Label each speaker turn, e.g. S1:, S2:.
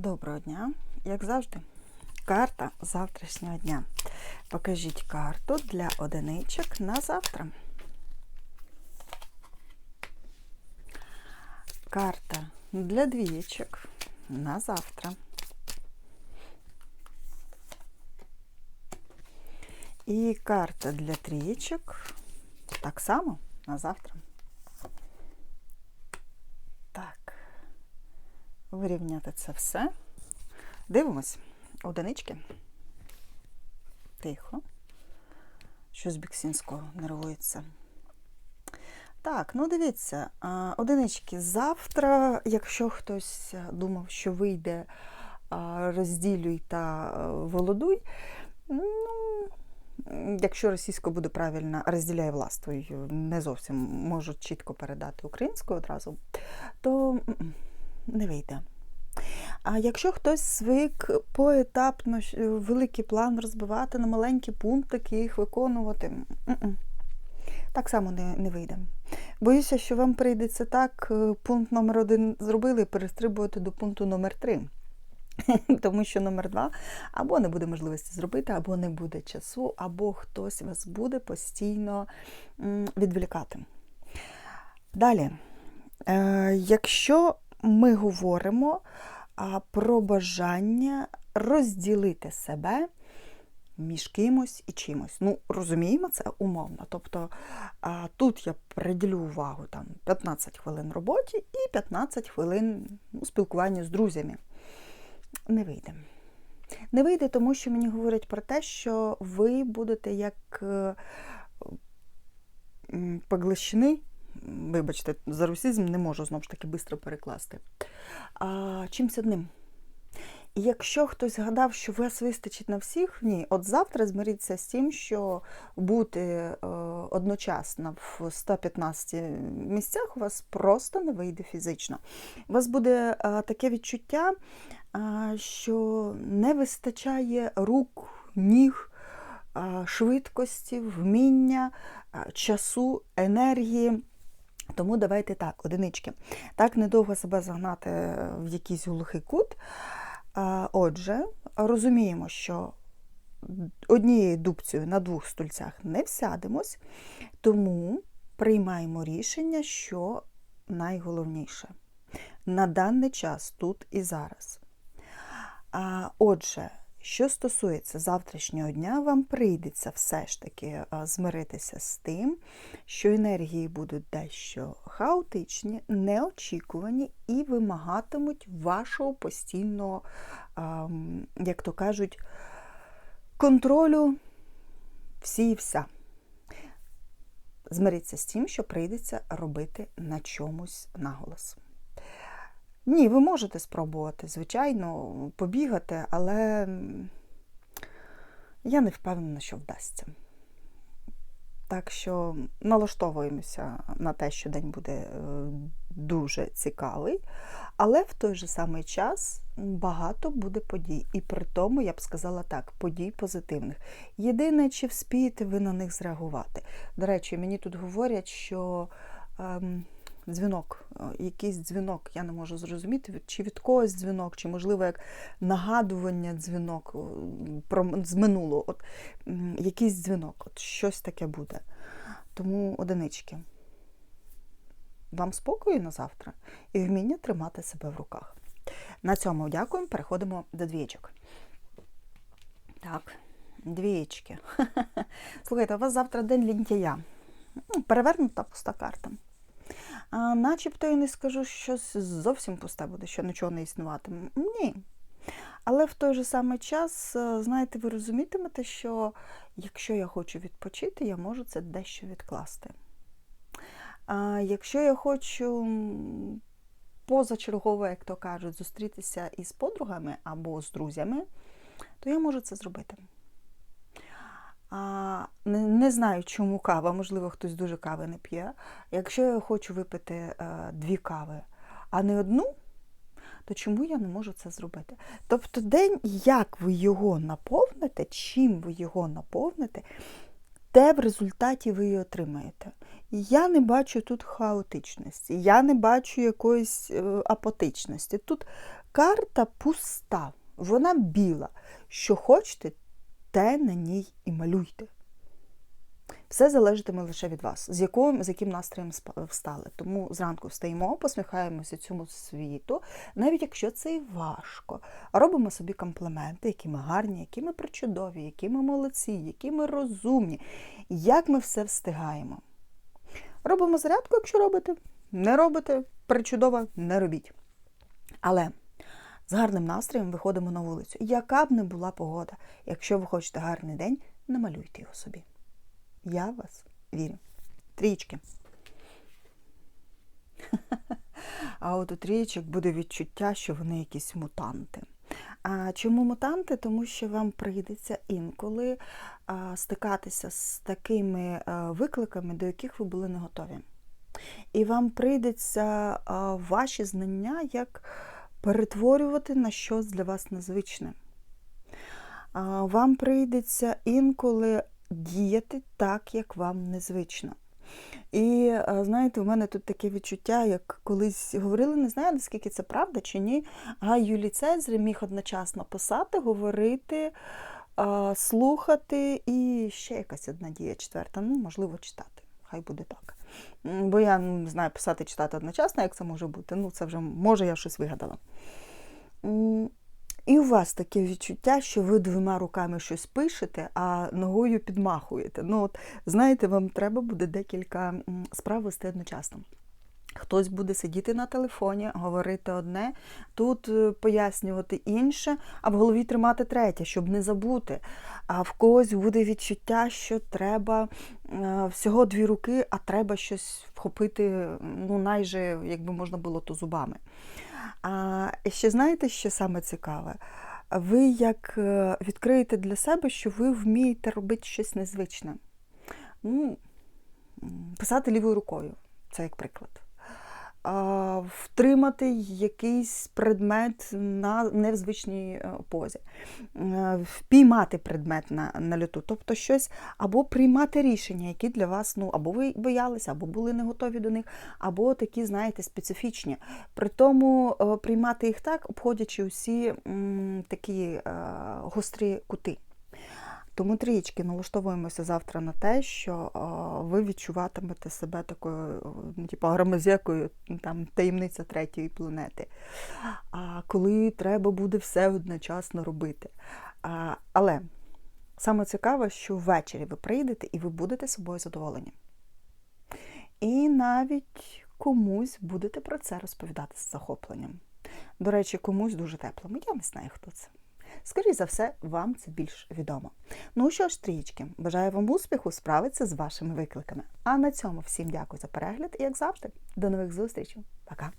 S1: Доброго дня, як завжди, карта завтрашнього дня. Покажіть карту для одиничок на завтра. Карта для двієчок на завтра. І карта для трієчок так само на завтра. Так вирівняти це все. Дивимось. Одинички. Тихо. Щось Біксінського нервується. Так, ну дивіться, одинички. Завтра, якщо хтось думав, що вийде розділюй та володуй, ну, якщо російською буде правильно, розділяй властвою, не зовсім можу чітко передати українською одразу, то не вийде. А якщо хтось звик поетапно великий план розбивати на маленькі пунктики їх виконувати, так само не, не вийде. Боюся, що вам прийдеться так, е, пункт номер один зробили перестрибувати до пункту номер три. Тому що номер два або не буде можливості зробити, або не буде часу, або хтось вас буде постійно відволікати. Далі, е, якщо ми говоримо про бажання розділити себе між кимось і чимось. Ну, розуміємо це умовно. Тобто тут я приділю увагу там, 15 хвилин роботі і 15 хвилин ну, спілкуванню з друзями. Не вийде. Не вийде, тому що мені говорять про те, що ви будете як поглощені, вибачте, за русизм не можу знову ж таки швидко перекласти. А, чимсь одним. І якщо хтось згадав, що вас вистачить на всіх, ні, от завтра змиріться з тим, що бути е, одночасно в 115 місцях у вас просто не вийде фізично. У вас буде е, таке відчуття, е, що не вистачає рук, ніг, швидкості, вміння, часу, енергії. Тому давайте так, одинички. Так недовго себе загнати в якийсь глухий кут. Отже, розуміємо, що однією дубцею на двох стульцях не всядемось, тому приймаємо рішення, що найголовніше на даний час, тут і зараз. Отже, що стосується завтрашнього дня, вам прийдеться все ж таки змиритися з тим, що енергії будуть дещо хаотичні, неочікувані і вимагатимуть вашого постійного, як то кажуть, контролю всі і вся. Змиріться з тим, що прийдеться робити на чомусь наголос. Ні, ви можете спробувати, звичайно, побігати, але я не впевнена, що вдасться. Так що налаштовуємося на те, що день буде е, дуже цікавий, але в той же самий час багато буде подій. І при тому, я б сказала так, подій позитивних. Єдине, чи вспієте ви на них зреагувати. До речі, мені тут говорять, що ем, дзвінок, е, якийсь дзвінок, я не можу зрозуміти, чи від когось дзвінок, чи, можливо, як нагадування дзвінок е, про, з минулого. От, якийсь дзвінок, от щось таке буде. Тому одинички. Вам спокою на завтра і вміння тримати себе в руках. На цьому дякуємо. Переходимо до двічок. Так, двічки. Слухайте, у вас завтра день лінтяя. Ну, Перевернута пуста карта. А, начебто я не скажу, що зовсім пусте буде, що нічого не існуватиме. Ні. Але в той же самий час, е, знаєте, ви розумітимете, що якщо я хочу відпочити, я можу це дещо відкласти. А якщо я хочу позачергово, як то кажуть, зустрітися із подругами або з друзями, то я можу це зробити. А, не, не знаю, чому кава, можливо, хтось дуже кави не п'є. Якщо я хочу випити е, дві кави, а не одну, то чому я не можу це зробити? Тобто, день, як ви його наповните, чим ви його наповните, те в результаті ви і отримаєте. Я не бачу тут хаотичності, я не бачу якоїсь е, апатичності. Тут карта пуста, вона біла. Що хочете, те на ній і малюйте. Все залежатиме лише від вас, з яким, з яким настроєм встали. Тому зранку встаємо, посміхаємося цьому світу, навіть якщо це і важко. Робимо собі компліменти, які ми гарні, які ми причудові, які ми молодці, які ми розумні, як ми все встигаємо. Робимо зарядку, якщо робите. Не робите, причудово, не робіть. Але з гарним настроєм виходимо на вулицю. Яка б не була погода, якщо ви хочете гарний день, намалюйте його собі. Я вас вірю. Трічки. А от у трієчок буде відчуття, що вони якісь мутанти. А чому мутанти? Тому що вам прийдеться інколи стикатися з такими викликами, до яких ви були не готові. І вам прийдеться ваші знання як перетворювати на щось для вас незвичне. Вам прийдеться інколи діяти так, як вам незвично. І знаєте, у мене тут таке відчуття, як колись говорили, не знаю, наскільки це правда чи ні. Гай Юлій Цезарь міг одночасно писати, говорити, слухати і ще якась одна дія четверта. Ну, можливо, читати. Хай буде так. Бо я ну, не знаю писати читати одночасно, як це може бути. Ну, це вже може я щось вигадала. І у вас таке відчуття, що ви двома руками щось пишете, а ногою підмахуєте. Ну, от, знаєте, вам треба буде декілька справ вести одночасно. Хтось буде сидіти на телефоні, говорити одне, тут е, пояснювати інше, а в голові тримати третє, щоб не забути. А в когось буде відчуття, що треба е, всього дві руки, а треба щось вхопити, ну, найже, якби можна було, то зубами. А ще знаєте, що саме цікаве? Ви як е, відкриєте для себе, що ви вмієте робити щось незвичне. Ну, писати лівою рукою, це як приклад. А, Втримати якийсь предмет на незвичній е, позі, Е, впіймати предмет на, на льоту, тобто щось, або приймати рішення, які для вас, ну, або ви боялися, або були не готові до них, або такі, знаєте, специфічні. При тому е, приймати їх так, обходячи усі м, такі е, гострі кути. Тому трієчки налаштовуємося завтра на те, що ви відчуватимете себе такою, ну, типу, громозекою, там таємниця третьої планети. А коли треба буде все одночасно робити. А, але саме цікаве, що ввечері ви прийдете і ви будете собою задоволені. І навіть комусь будете про це розповідати з захопленням. До речі, комусь дуже теплому. Я не знаю, хто це. Скоріше за все, вам це більш відомо. Ну що ж, трієчки, бажаю вам успіху справитися з вашими викликами. А на цьому всім дякую за перегляд і, як завжди, до нових зустрічей. Пока!